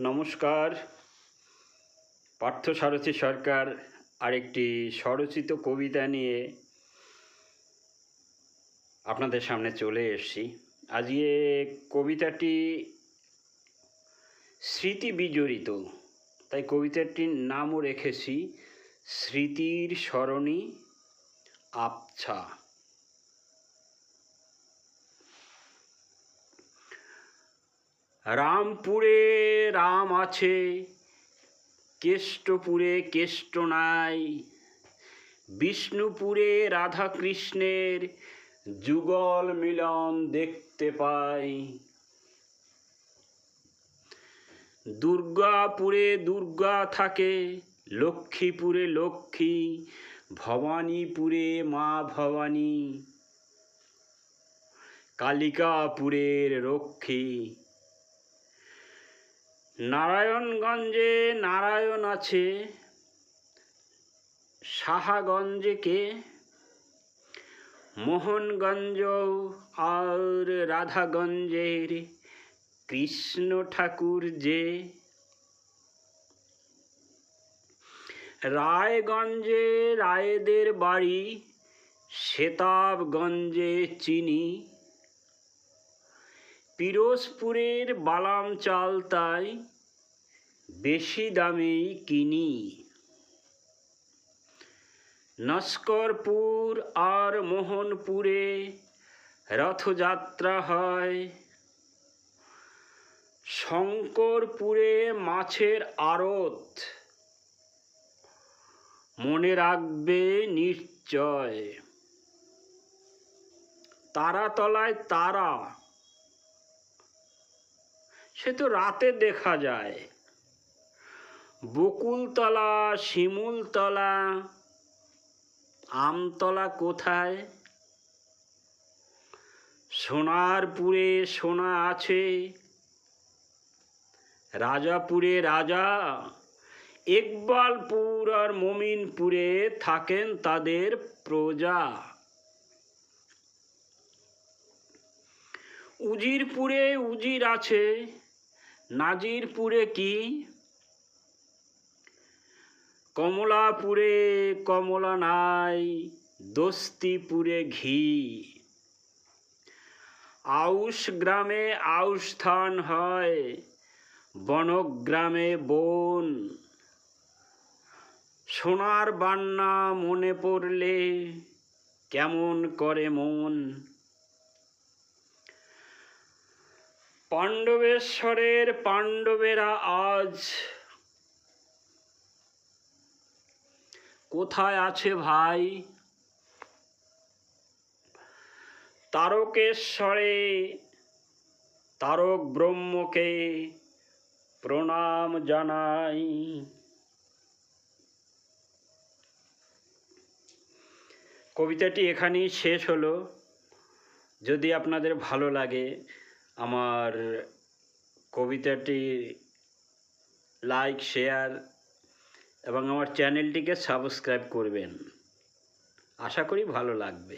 নমস্কার। পার্থ সারথী সরকার আরেকটি স্বরচিত কবিতা নিয়ে আপনাদের সামনে চলে এসেছি। আজকে কবিতাটি স্মৃতি বিজড়িত, তাই কবিতাটির নামও রেখেছি, স্মৃতির স্মরণী আবছা। রামপুরে রাম আছে, কেষ্টপুরে কেষ্ট নাই, বিষ্ণুপুরে রাধা কৃষ্ণের যুগল মিলন দেখতে পাই। দুর্গাপুরে দুর্গা থাকে, লক্ষ্মীপুরে লক্ষ্মী, ভবানীপুরে মা ভবানী, কালিকাপুরের রক্ষী। নারায়ণগঞ্জে নারায়ণ আছে, সাহাগঞ্জে কে? মোহনগঞ্জ আর রাধাগঞ্জের কৃষ্ণ ঠাকুর যে। রায়গঞ্জে রায়েদের বাড়ি, সেতাবগঞ্জে চিনি। পিরোজপুরের বালাম চাল তাই বেশি দামেই কিনি। নস্করপুর আর মোহনপুরে রথযাত্রা হয়। শঙ্করপুরে মাছের আড়ত। মনে রাখবে নিশ্চয়। তারাতলায় তারা। সে তো রাতে দেখা যায়। বকুলতলা, শিমুলতলা, আমতলা কোথায়? সোনারপুরে সোনা আছে, রাজাপুরে রাজা, ইকবালপুর আর মমিনপুরে থাকেন তাদের প্রজা। উজিরপুরে উজির আছে নাজিরপুরে কি? কমলাপুরে কমলা নাই, দস্তিপুরে ঘি। আউশ গ্রামে আউশ হয়, বনগ্রামে বন। সোনার বান্না মনে পড়লে কেমন করে মন? পাণ্ডবেশ্বরের পাণ্ডবেরা আজ কোথায় আছে ভাই? তারকেশ্বরে তারক ব্রহ্মকে প্রণাম জানাই। কবিতাটি এখানেই শেষ হলো। যদি আপনাদের ভালো লাগে আমার কবিতাটি লাইক শেয়ার এবং আমার চ্যানেলটিকে সাবস্ক্রাইব করবেন। আশা করি ভালো লাগবে।